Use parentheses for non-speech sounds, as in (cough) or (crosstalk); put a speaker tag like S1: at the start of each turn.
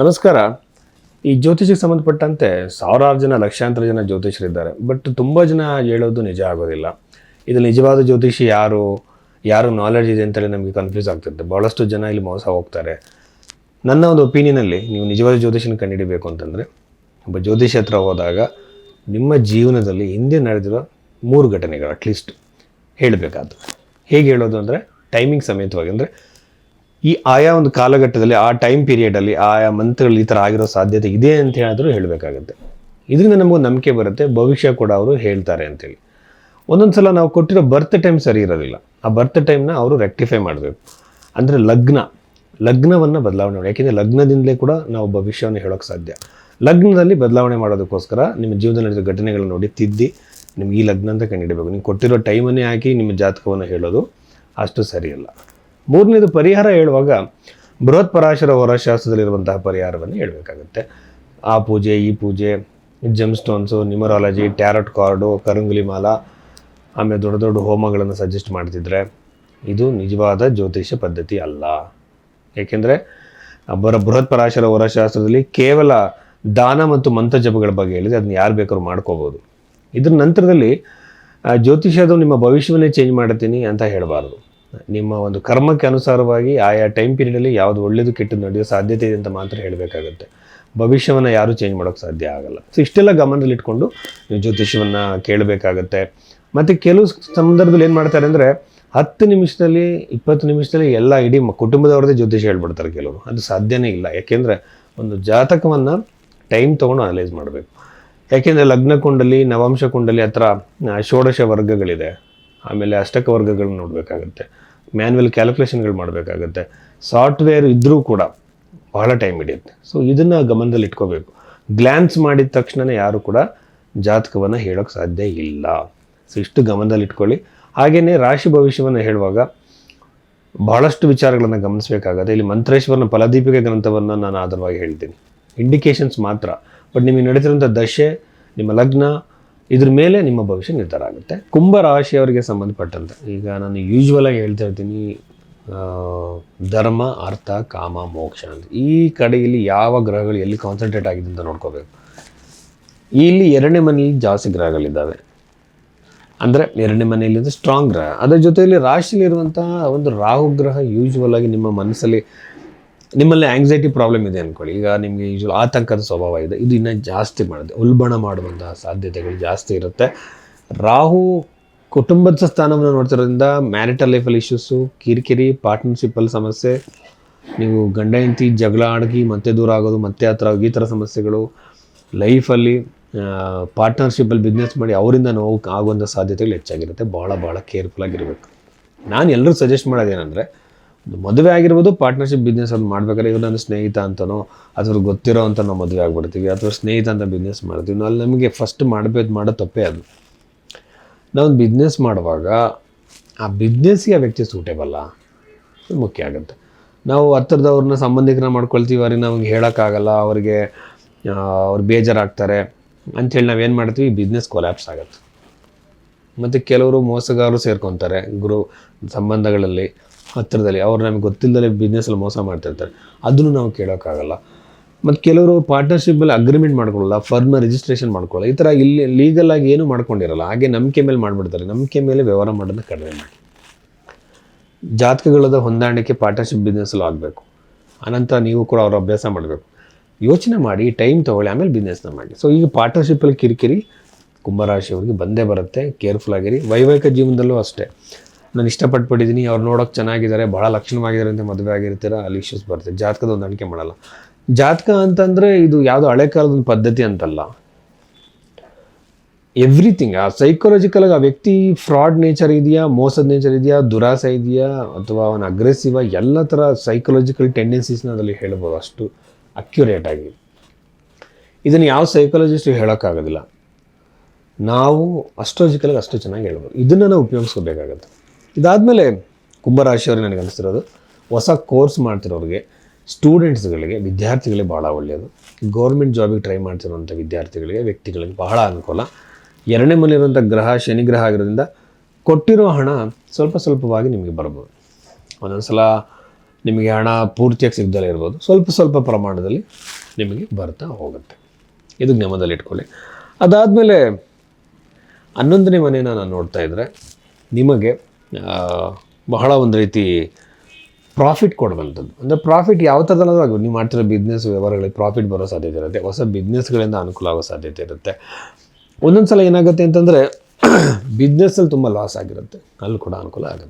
S1: ನಮಸ್ಕಾರ. ಈ ಜ್ಯೋತಿಷಕ್ಕೆ ಸಂಬಂಧಪಟ್ಟಂತೆ ಸಾವಿರಾರು ಜನ ಲಕ್ಷಾಂತರ ಜನ ಜ್ಯೋತಿಷರಿದ್ದಾರೆ ಬಟ್ ತುಂಬ ಜನ ಹೇಳೋದು ನಿಜ ಆಗೋದಿಲ್ಲ. ಇದು ನಿಜವಾದ ಜ್ಯೋತಿಷಿ ಯಾರು? ಯಾರು ನಾಲೆಡ್ಜ್ ಇದೆ ಅಂತೇಳಿ ನಮಗೆ ಕನ್ಫ್ಯೂಸ್ ಆಗ್ತಿರುತ್ತೆ. ಭಾಳಷ್ಟು ಜನ ಇಲ್ಲಿ ಮೋಸ ಹೋಗ್ತಾರೆ. ನನ್ನ ಒಂದು ಒಪಿನಿಯನಲ್ಲಿ ನೀವು ನಿಜವಾದ ಜ್ಯೋತಿಷನ ಕಂಡುಹಿಡಬೇಕು ಅಂತಂದರೆ, ಒಬ್ಬ ಜ್ಯೋತಿಷಿ ಹತ್ರ ಹೋದಾಗ ನಿಮ್ಮ ಜೀವನದಲ್ಲಿ ಹಿಂದೆ ನಡೆದಿರೋ ಮೂರು ಘಟನೆಗಳು ಅಟ್ಲೀಸ್ಟ್ ಹೇಳಬೇಕಾದ ಹೇಗೆ ಹೇಳೋದು ಅಂದರೆ ಟೈಮಿಂಗ್ ಸಮೇತವಾಗಿ. ಅಂದರೆ ಈ ಆಯಾ ಒಂದು ಕಾಲಘಟ್ಟದಲ್ಲಿ, ಆ ಟೈಮ್ ಪೀರಿಯಡಲ್ಲಿ ಆಯಾ ಮಂತ್ಗಳಲ್ಲಿ ಈ ಥರ ಆಗಿರೋ ಸಾಧ್ಯತೆ ಇದೆ ಅಂತ ಹೇಳಿದ್ರು ಹೇಳಬೇಕಾಗುತ್ತೆ. ಇದರಿಂದ ನಮಗೆ ನಂಬಿಕೆ ಬರುತ್ತೆ, ಭವಿಷ್ಯ ಕೂಡ ಅವರು ಹೇಳ್ತಾರೆ ಅಂತೇಳಿ. ಒಂದೊಂದು ಸಲ ನಾವು ಕೊಟ್ಟಿರೋ ಬರ್ತ್ ಟೈಮ್ ಸರಿ ಇರೋದಿಲ್ಲ. ಆ ಬರ್ತ್ ಟೈಮ್ನ ಅವರು ರೆಕ್ಟಿಫೈ ಮಾಡಬೇಕು. ಅಂದರೆ ಲಗ್ನ. ಲಗ್ನವನ್ನು ಬದಲಾವಣೆ ಮಾಡಿ. ಯಾಕೆಂದರೆ ಲಗ್ನದಿಂದಲೇ ಕೂಡ ನಾವು ಭವಿಷ್ಯವನ್ನು ಹೇಳೋಕ್ಕೆ ಸಾಧ್ಯ. ಲಗ್ನದಲ್ಲಿ ಬದಲಾವಣೆ ಮಾಡೋದಕ್ಕೋಸ್ಕರ ನಿಮ್ಮ ಜೀವನದಲ್ಲಿ ನಡೆದ ಘಟನೆಗಳನ್ನು ನೋಡಿ ತಿದ್ದಿ, ನಿಮ್ಗೆ ಈ ಲಗ್ನ ಅಂತ ಕಂಡುಹಿಡಬೇಕು. ನೀವು ಕೊಟ್ಟಿರೋ ಟೈಮನ್ನೇ ಹಾಕಿ ನಿಮ್ಮ ಜಾತಕವನ್ನು ಹೇಳೋದು ಅಷ್ಟು ಸರಿಯಲ್ಲ. ಮೂರನೇದು ಪರಿಹಾರ ಹೇಳುವಾಗ ಬೃಹತ್ ಪರಾಶರ ಹೊರಶಾಸ್ತ್ರದಲ್ಲಿರುವಂತಹ ಪರಿಹಾರವನ್ನು ಹೇಳಬೇಕಾಗುತ್ತೆ. ಆ ಪೂಜೆ, ಈ ಪೂಜೆ gem stones numerology tarot card ಕರಂಗುಲಿ ಮಾಲ ಆಮೇಲೆ ದೊಡ್ಡ ದೊಡ್ಡ ಹೋಮಗಳನ್ನು ಸಜೆಸ್ಟ್ ಮಾಡ್ತಿದ್ರೆ ಇದು ನಿಜವಾದ ಜ್ಯೋತಿಷ ಪದ್ಧತಿ ಅಲ್ಲ. ಏಕೆಂದರೆ ಬರ ಬೃಹತ್ ಪರಾಶರ ಹೊರಶಾಸ್ತ್ರದಲ್ಲಿ ಕೇವಲ ದಾನ ಮತ್ತು ಮಂತ್ರ ಜಪಗಳ ಬಗ್ಗೆ ಹೇಳಿದೆ ಅದನ್ನ ಯಾರು ಬೇಕಾದ್ರೂ ಮಾಡ್ಕೋಬೋದು. ಇದ್ರ ನಂತರದಲ್ಲಿ ಜ್ಯೋತಿಷ್ಯದು ನಿಮ್ಮ ಭವಿಷ್ಯವನ್ನೇ ಚೇಂಜ್ ಮಾಡ್ತೀನಿ ಅಂತ ಹೇಳಬಾರ್ದು. ನಿಮ್ಮ ಒಂದು ಕರ್ಮಕ್ಕೆ ಅನುಸಾರವಾಗಿ ಆಯಾ ಟೈಮ್ ಪೀರಿಯಡಲ್ಲಿ ಯಾವುದು ಒಳ್ಳೆಯದು ಕೆಟ್ಟದ್ದು ನಡೆಯೋ ಸಾಧ್ಯತೆ ಇದೆ ಅಂತ ಮಾತ್ರ ಹೇಳಬೇಕಾಗುತ್ತೆ. ಭವಿಷ್ಯವನ್ನು ಯಾರೂ ಚೇಂಜ್ ಮಾಡೋಕ್ಕೆ ಸಾಧ್ಯ ಆಗಲ್ಲ. ಸೊ ಇಷ್ಟೆಲ್ಲ ಗಮನದಲ್ಲಿಟ್ಕೊಂಡು ನೀವು ಜ್ಯೋತಿಷವನ್ನು ಕೇಳಬೇಕಾಗತ್ತೆ. ಮತ್ತು ಕೆಲವು ಸಂದರ್ಭದಲ್ಲಿ ಏನು ಮಾಡ್ತಾರೆ ಅಂದರೆ, ಹತ್ತು ನಿಮಿಷದಲ್ಲಿ, ಇಪ್ಪತ್ತು ನಿಮಿಷದಲ್ಲಿ ಎಲ್ಲ ಇಡೀ ಕುಟುಂಬದವ್ರದ್ದೇ ಜ್ಯೋತಿಷ ಹೇಳ್ಬಿಡ್ತಾರೆ ಕೆಲವರು. ಅದು ಸಾಧ್ಯನೇ ಇಲ್ಲ. ಯಾಕೆಂದರೆ ಒಂದು ಜಾತಕವನ್ನು ಟೈಮ್ ತೊಗೊಂಡು ಅನಲೈಸ್ ಮಾಡಬೇಕು. ಯಾಕೆಂದರೆ ಲಗ್ನ ಕುಂಡಲಿ, ನವಾಂಶ ಕುಂಡಲಿ ಹತ್ರ ಷೋಡಶ ವರ್ಗಗಳಿದೆ. ಆಮೇಲೆ ಅಷ್ಟಕ ವರ್ಗಗಳನ್ನ ನೋಡಬೇಕಾಗುತ್ತೆ. ಮ್ಯಾನ್ಯಲ್ ಕ್ಯಾಲ್ಕುಲೇಷನ್ಗಳು ಮಾಡಬೇಕಾಗುತ್ತೆ. ಸಾಫ್ಟ್ವೇರ್ ಇದ್ದರೂ ಕೂಡ ಬಹಳ ಟೈಮ್ ಹಿಡಿಯುತ್ತೆ. ಸೊ ಇದನ್ನು ಗಮನದಲ್ಲಿ ಇಟ್ಕೋಬೇಕು. ಗ್ಲ್ಯಾನ್ಸ್ ಮಾಡಿದ ತಕ್ಷಣನೇ ಯಾರು ಕೂಡ ಜಾತಕವನ್ನು ಹೇಳೋಕ್ಕೆ ಸಾಧ್ಯ ಇಲ್ಲ. ಸೊ ಇಷ್ಟು ಗಮನದಲ್ಲಿ ಇಟ್ಕೊಳ್ಳಿ. ಹಾಗೆಯೇ ರಾಶಿ ಭವಿಷ್ಯವನ್ನು ಹೇಳುವಾಗ ಬಹಳಷ್ಟು ವಿಚಾರಗಳನ್ನು ಗಮನಿಸಬೇಕಾಗತ್ತೆ. ಇಲ್ಲಿ ಮಂತ್ರೇಶ್ವರನ ಫಲದೀಪಿಕೆ ಗ್ರಂಥವನ್ನು ನಾನು ಆಧಾರವಾಗಿ ಹೇಳ್ತೀನಿ. ಇಂಡಿಕೇಶನ್ಸ್ ಮಾತ್ರ. ಬಟ್ ನಿಮಗೆ ನಡೆದಿರುವಂಥ ದಶೆ, ನಿಮ್ಮ ಲಗ್ನ ಇದ್ರ ಮೇಲೆ ನಿಮ್ಮ ಭವಿಷ್ಯ ನಿರ್ಧಾರ ಆಗುತ್ತೆ. ಕುಂಭ ರಾಶಿಯವರಿಗೆ ಸಂಬಂಧಪಟ್ಟಂತೆ, ಈಗ ನಾನು ಯೂಶ್ವಲ್ ಆಗಿ ಹೇಳ್ತಾ ಇರ್ತೀನಿ ಧರ್ಮ, ಅರ್ಥ, ಕಾಮ, ಮೋಕ್ಷ ಅಂತ. ಈ ಕಡೆಯಲ್ಲಿ ಯಾವ ಗ್ರಹಗಳು ಎಲ್ಲಿ ಕಾನ್ಸಂಟ್ರೇಟ್ ಆಗಿದೆ ಅಂತ ನೋಡ್ಕೋಬೇಕು. ಇಲ್ಲಿ ಎರಡನೇ ಮನೆಯಲ್ಲಿ ಜಾಸ್ತಿ ಗ್ರಹಗಳಿದ್ದಾವೆ. ಅಂದರೆ ಎರಡನೇ ಮನೆಯಲ್ಲಿ ಸ್ಟ್ರಾಂಗ್ ಗ್ರಹ. ಅದರ ಜೊತೆಯಲ್ಲಿ ರಾಶಿಯಲ್ಲಿರುವಂತಹ ಒಂದು ರಾಹು ಗ್ರಹ ಯೂಶ್ವಲ್ ಆಗಿ ನಿಮ್ಮ ಮನಸ್ಸಲ್ಲಿ ನಿಮ್ಮಲ್ಲಿ ಆಂಗ್ಸೈಟಿ ಪ್ರಾಬ್ಲಮ್ ಇದೆ ಅಂದ್ಕೊಳ್ಳಿ ಈಗ ನಿಮಗೆ ಯೂಶಲ್ ಆತಂಕದ ಸ್ವಭಾವ ಇದೆ. ಇದು ಇನ್ನೂ ಜಾಸ್ತಿ ಮಾಡುತ್ತೆ. ಉಲ್ಬಣ ಮಾಡುವಂತಹ ಸಾಧ್ಯತೆಗಳು ಜಾಸ್ತಿ ಇರುತ್ತೆ. ರಾಹು ಕುಟುಂಬದ ಸ್ಥಾನವನ್ನು ನೋಡ್ತಿರೋದ್ರಿಂದ ಮ್ಯಾರಿಟಲ್ ಲೈಫಲ್ಲಿ ಇಶ್ಯೂಸು ಕಿರಿಕಿರಿ ಪಾರ್ಟ್ನರ್ಶಿಪ್ಪಲ್ಲಿ ಸಮಸ್ಯೆ, ನೀವು ಗಂಡ, ಹೆಂಡತಿ, ಜಗಳ ಆಡಗಿ ಮತ್ತೆ ದೂರ ಆಗೋದು, ಮತ್ತೆ ಹತ್ರ ಈ ಥರ ಸಮಸ್ಯೆಗಳು ಲೈಫಲ್ಲಿ ಪಾರ್ಟ್ನರ್ಶಿಪ್ಪಲ್ಲಿ ಬಿಸ್ನೆಸ್ ಮಾಡಿ ಅವರಿಂದ ನೋವು ಆಗುವಂಥ ಸಾಧ್ಯತೆಗಳು ಹೆಚ್ಚಾಗಿರುತ್ತೆ. ಭಾಳ ಭಾಳ ಕೇರ್ಫುಲ್ ಆಗಿರಬೇಕು. ನಾನು ಎಲ್ಲರೂ ಸಜೆಸ್ಟ್ ಮಾಡೋದೇನೆಂದರೆ ಮದುವೆ ಆಗಿರ್ಬೋದು ಪಾರ್ಟ್ನರ್ಶಿಪ್ ಬಿಸ್ನೆಸ್ ಅದು ಮಾಡ್ಬೇಕಾದ್ರೆ ಇವ್ರು ನನ್ನ ಸ್ನೇಹಿತ ಅಂತನೋ ಅಥವಾ ಗೊತ್ತಿರೋ ಅಂತ ನಾವು ಮದುವೆ ಆಗ್ಬಿಡ್ತೀವಿ. ಅಥವಾ ಸ್ನೇಹಿತ ಅಂತ ಬಿಸ್ನೆಸ್ ಮಾಡ್ತೀವಿ. ನಾವು ಅಲ್ಲಿ ನಮಗೆ ಫಸ್ಟ್ ಮಾಡಬೇಕು ಮಾಡೋ ತಪ್ಪೇ ಅದು. ನಾವು ಬಿಸ್ನೆಸ್ ಮಾಡುವಾಗ ಆ ಬಿಸ್ನೆಸ್ಗೆ ಆ ವ್ಯಕ್ತಿ ಸೂಟೇಬಲ್ಲ ಮುಖ್ಯ ಆಗುತ್ತೆ. ನಾವು ಹತ್ತಿರದವ್ರನ್ನ ಸಂಬಂಧಿಕರನ್ನ ಮಾಡ್ಕೊಳ್ತೀವಿ, ಅವ್ರಿಗೆ ನಮಗೆ ಹೇಳೋಕ್ಕಾಗಲ್ಲ, ಅವ್ರಿಗೆ ಅವ್ರು ಬೇಜಾರಾಗ್ತಾರೆ ಅಂಥೇಳಿ ನಾವೇನು ಮಾಡ್ತೀವಿ? ಬಿಸ್ನೆಸ್ ಕೊಲ್ಯಾಪ್ಸ್ ಆಗುತ್ತೆ. ಮತ್ತು ಕೆಲವರು ಮೋಸಗಾರರು ಸೇರ್ಕೊತಾರೆ, ಗುರು, ಸಂಬಂಧಗಳಲ್ಲಿ. ಹತ್ತಿರದಲ್ಲಿ ಅವ್ರು ನಮಗೆ ಗೊತ್ತಿಲ್ಲದೆ ಬಿಸ್ನೆಸ್ಸಲ್ಲಿ ಮೋಸ ಮಾಡ್ತಿರ್ತಾರೆ ಅದನ್ನು ನಾವು ಕೇಳೋಕ್ಕಾಗಲ್ಲ. ಮತ್ತು ಕೆಲವರು ಪಾರ್ಟ್ನರ್ಶಿಪ್ಪಲ್ಲಿ ಅಗ್ರಿಮೆಂಟ್ ಮಾಡ್ಕೊಳ್ಳಲ್ಲ ಫರ್ಮ್ ರಿಜಿಸ್ಟ್ರೇಷನ್ ಮಾಡ್ಕೊಳ್ಳಲ್ಲ. ಈ ಥರ ಇಲ್ಲಿ ಲೀಗಲಾಗಿ ಏನೂ ಮಾಡ್ಕೊಂಡಿರಲ್ಲ. ಹಾಗೆ ನಂಬಿಕೆ ಮೇಲೆ ಮಾಡಿಬಿಡ್ತಾರೆ. ನಂಬಿಕೆ ಮೇಲೆ ವ್ಯವಹಾರ ಮಾಡೋದನ್ನ ಕಡಿಮೆ ಮಾಡಿ. ಜಾತಕಗಳದ ಹೊಂದಾಣಿಕೆ ಪಾರ್ಟ್ನರ್ಶಿಪ್ ಬಿಸ್ನೆಸ್ಸಲ್ಲೂ ಆಗಬೇಕು. ಅನಂತರ ನೀವು ಕೂಡ ಅವರು ಅಭ್ಯಾಸ ಮಾಡಬೇಕು. ಯೋಚನೆ ಮಾಡಿ ಟೈಮ್ ತೊಗೊಳ್ಳಿ, ಆಮೇಲೆ ಬಿಸ್ನೆಸ್ನ ಮಾಡಿ. ಸೊ ಈಗ ಪಾರ್ಟ್ನರ್ಶಿಪ್ಪಲ್ಲಿ ಕಿರಿಕಿರಿ, ಕುಂಭರಾಶಿಯವರಿಗೆ ಬಂದೇ ಬರುತ್ತೆ. ಕೇರ್ಫುಲ್ ಆಗಿರಿ. ವೈವಾಹಿಕ ಜೀವನದಲ್ಲೂ ಅಷ್ಟೇ. ನಾನು ಇಷ್ಟಪಟ್ಬಿಟ್ಟಿದ್ದೀನಿ, ಅವ್ರು ನೋಡೋಕೆ ಚೆನ್ನಾಗಿದ್ದಾರೆ ಭಾಳ ಲಕ್ಷಣವಾಗಿದ್ದಾರೆ ಅಂತ ಮದುವೆ ಆಗಿರ್ತೀರ, ಅಲ್ಲಿ ಇಶ್ಯೂಸ್ ಬರುತ್ತೆ. ಜಾತಕದ ಒಂದು ಅಣಿಕೆ ಮಾಡಲ್ಲ. ಜಾತಕ ಅಂತಂದರೆ ಇದು ಯಾವುದೋ ಹಳೆ ಕಾಲದ ಒಂದು ಪದ್ಧತಿ ಅಂತಲ್ಲ. ಎವ್ರಿಥಿಂಗ್ ಆ ಸೈಕಾಲಜಿಕಲ್ ಆ ವ್ಯಕ್ತಿ ಫ್ರಾಡ್ ನೇಚರ್ ಇದೆಯಾ, ಮೋಸದ ನೇಚರ್ ಇದೆಯಾ, ದುರಾಸೆ ಇದೆಯಾ, ಅಥವಾ ಅವನ ಅಗ್ರೆಸಿವ್ ಎಲ್ಲ ಥರ ಸೈಕಾಲಜಿಕಲ್ ಟೆಂಡೆನ್ಸೀಸ್ನ ಅದರಲ್ಲಿ ಹೇಳ್ಬೋದು ಅಷ್ಟು ಅಕ್ಯುರೇಟ್ ಆಗಿ. ಇದನ್ನು ಯಾವ ಸೈಕಾಲಜಿಸ್ಟು ಹೇಳೋಕ್ಕಾಗೋದಿಲ್ಲ. ನಾವು ಅಸ್ಟ್ರಾಲಜಿಕಲಾಗಿ ಅಷ್ಟು ಚೆನ್ನಾಗಿ ಹೇಳ್ಬೋದು. ಇದನ್ನು ನಾವು ಉಪಯೋಗಿಸ್ಕೋಬೇಕಾಗತ್ತೆ. ಇದಾದಮೇಲೆ ಕುಂಭರಾಶಿಯವ್ರಿಗೆ ನನಗೆ ಅನಿಸ್ತಿರೋದು, ಹೊಸ ಕೋರ್ಸ್ ಮಾಡ್ತಿರೋರಿಗೆ, ಸ್ಟೂಡೆಂಟ್ಸ್ಗಳಿಗೆ, ವಿದ್ಯಾರ್ಥಿಗಳಿಗೆ ಭಾಳ ಒಳ್ಳೆಯದು ಗೌರ್ಮೆಂಟ್ ಜಾಬಿಗೆ ಟ್ರೈ ಮಾಡ್ತಿರೋಂಥ ವಿದ್ಯಾರ್ಥಿಗಳಿಗೆ, ವ್ಯಕ್ತಿಗಳಿಗೆ ಬಹಳ ಅನುಕೂಲ. ಎರಡನೇ ಮನೆಯಿರುವಂಥ ಗ್ರಹ, ಶನಿ ಗ್ರಹ ಆಗಿರೋದ್ರಿಂದ ಕೊಟ್ಟಿರೋ ಹಣ ಸ್ವಲ್ಪ ಸ್ವಲ್ಪವಾಗಿ ನಿಮಗೆ ಬರ್ಬೋದು. ಒಂದೊಂದು ಸಲ ನಿಮಗೆ ಹಣ ಪೂರ್ತಿಯಾಗಿ ಸಿಗ್ದಲೇ ಇರ್ಬೋದು. ಸ್ವಲ್ಪ ಸ್ವಲ್ಪ ಪ್ರಮಾಣದಲ್ಲಿ ನಿಮಗೆ ಬರ್ತಾ ಹೋಗುತ್ತೆ. ಇದು ಜ್ಞಾಪಕದಲ್ಲಿ ಇಟ್ಕೊಳ್ಳಿ. ಅದಾದಮೇಲೆ ಹನ್ನೊಂದನೇ ಮನೆನ ನಾನು ನೋಡ್ತಾ ಇದ್ದರೆ ನಿಮಗೆ ಬಹಳ ಒಂದು ರೀತಿ ಪ್ರಾಫಿಟ್ ಕೊಡುವಂಥದ್ದು. ಅಂದರೆ ಪ್ರಾಫಿಟ್ ಯಾವ ಥರದಲ್ಲಾದರೂ ನೀವು ಮಾಡ್ತಿರೋ ಬಿಸ್ನೆಸ್ ವ್ಯವಹಾರಗಳಿಗೆ ಪ್ರಾಫಿಟ್ ಬರೋ ಸಾಧ್ಯತೆ ಇರುತ್ತೆ. ಹೊಸ ಬಿಸ್ನೆಸ್ಗಳಿಂದ ಅನುಕೂಲ ಆಗೋ ಸಾಧ್ಯತೆ ಇರುತ್ತೆ. ಒಂದೊಂದು ಸಲ ಏನಾಗುತ್ತೆ ಅಂತಂದರೆ ಬಿಸ್ನೆಸ್ಸಲ್ಲಿ (coughs) ತುಂಬ ಲಾಸ್ ಆಗಿರುತ್ತೆ. ಅಲ್ಲಿ ಕೂಡ ಅನುಕೂಲ ಆಗುತ್ತೆ.